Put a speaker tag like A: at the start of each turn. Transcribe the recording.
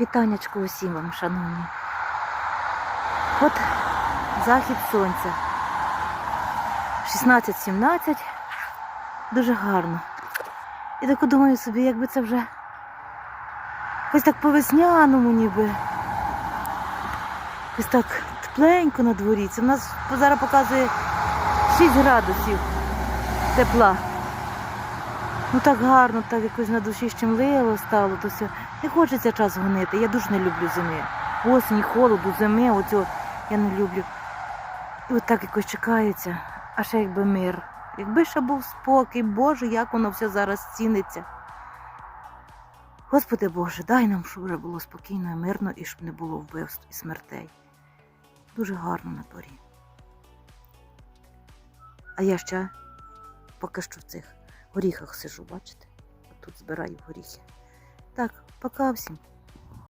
A: Вітанечко усім вам, шановні. От захід сонця. 16-17. Дуже гарно. І так думаю собі, якби це вже ось так по весняному ніби. Ось так тепленько на дворі. Це в нас зараз показує 6 градусів тепла. Ну так гарно, так якось на душі щемливо стало, то все. Не хочеться час гонити. Я дуже не люблю зими. Осені, холоду, зими, оцього я не люблю. І от так якось чекається, а ще якби мир. Якби ще був спокій, Боже, як воно все зараз ціниться. Господи Боже, дай нам, щоб вже було спокійно і мирно, і щоб не було вбивств і смертей. Дуже гарно на дворі. А я ще поки що в цих горіхах сижу, бачите? Тут збираю горіхи. Так, пока всім.